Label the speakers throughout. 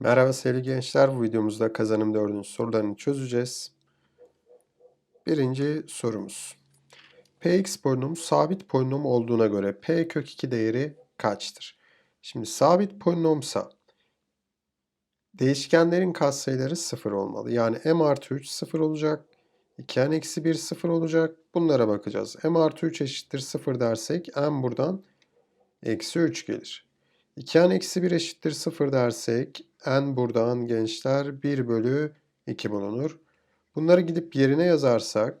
Speaker 1: Merhaba sevgili gençler. Bu videomuzda kazanım 4'ün sorularını çözeceğiz. Birinci sorumuz. Px polinomu sabit polinom olduğuna göre p kök 2 değeri kaçtır? Şimdi sabit polinomsa değişkenlerin katsayıları 0 olmalı. Yani m artı 3 0 olacak. 2n eksi 1 0 olacak. Bunlara bakacağız. m artı 3 eşittir 0 dersek m buradan eksi 3 gelir. 2n eksi 1 eşittir 0 dersek n buradan gençler 1 bölü 2 bulunur. Bunları gidip yerine yazarsak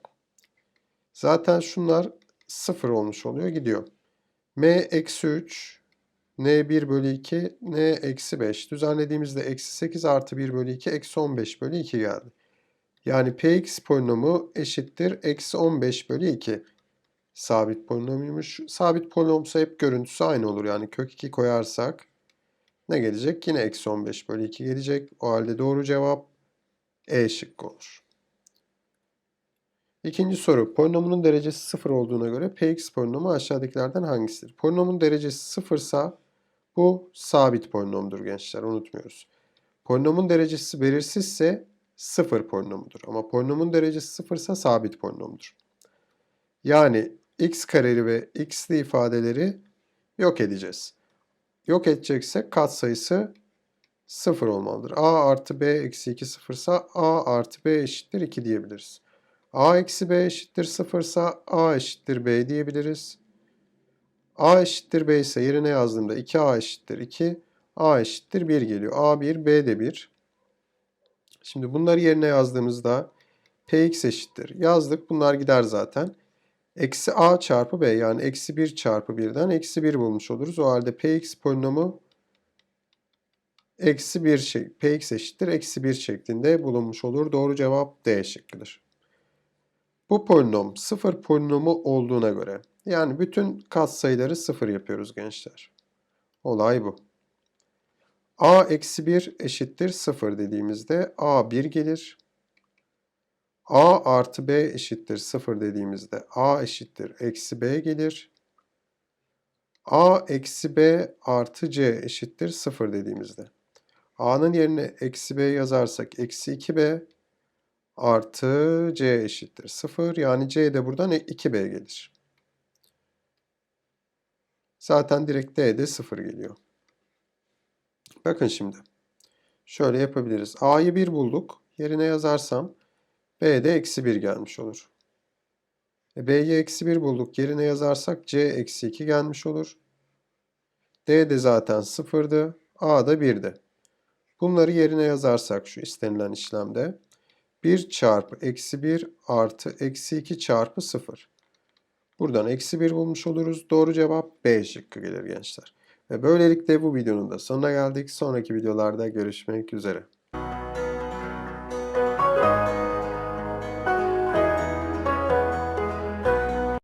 Speaker 1: zaten şunlar 0 olmuş oluyor gidiyor. m eksi 3 n 1 bölü 2 n eksi 5 düzenlediğimizde eksi 8 artı 1 bölü 2 eksi 15 bölü 2 geldi. Yani px polinomu eşittir eksi 15 bölü 2 sabit polinomuymuş. Sabit polinomsa hep görüntüsü aynı olur. Yani kök 2 koyarsak ne gelecek? Yine eksi 15 bölü 2 gelecek. O halde doğru cevap E şıkkı olur. İkinci soru. Polinomunun derecesi 0 olduğuna göre Px polinomu aşağıdakilerden hangisidir? Polinomun derecesi 0 ise bu sabit polinomdur gençler. Unutmuyoruz. Polinomun derecesi belirsizse 0 polinomudur. Ama polinomun derecesi 0 ise sabit polinomdur. Yani x kareli ve x'li ifadeleri yok edeceğiz. Yok edeceksek katsayısı 0 olmalıdır. a artı b eksi 2 0 ise a artı b eşittir 2 diyebiliriz. a eksi b eşittir 0 ise a eşittir b diyebiliriz. a eşittir b ise yerine yazdığımda 2a eşittir 2, a eşittir 1 geliyor. a 1, b de 1. Şimdi bunları yerine yazdığımızda px eşittir. Yazdık bunlar gider zaten. Eksi a çarpı b yani eksi 1 çarpı 1'den eksi 1 bulmuş oluruz. O halde px polinomu eksi 1 şey, px eşittir eksi 1 şeklinde bulunmuş olur. Doğru cevap D şıkkıdır. Bu polinom sıfır polinomu olduğuna göre yani bütün katsayıları sıfır yapıyoruz gençler. Olay bu. a eksi 1 eşittir 0 dediğimizde a 1 gelir a artı b eşittir 0 dediğimizde a eşittir eksi b gelir. a eksi b artı c eşittir 0 dediğimizde. a'nın yerine eksi b yazarsak eksi 2b artı c eşittir 0. Yani c de buradan 2b gelir. Zaten direkt d de 0 geliyor. Bakın şimdi. Şöyle yapabiliriz. a'yı 1 bulduk. Yerine yazarsam B'de eksi 1 gelmiş olur. E, B'yi eksi 1 bulduk. Yerine yazarsak C eksi 2 gelmiş olur. D de zaten 0'dı. A da 1'di. Bunları yerine yazarsak şu istenilen işlemde 1 çarpı eksi 1 artı eksi 2 çarpı 0. Buradan eksi 1 bulmuş oluruz. Doğru cevap B şıkkı gelir gençler. Ve böylelikle bu videonun da sonuna geldik. Sonraki videolarda görüşmek üzere.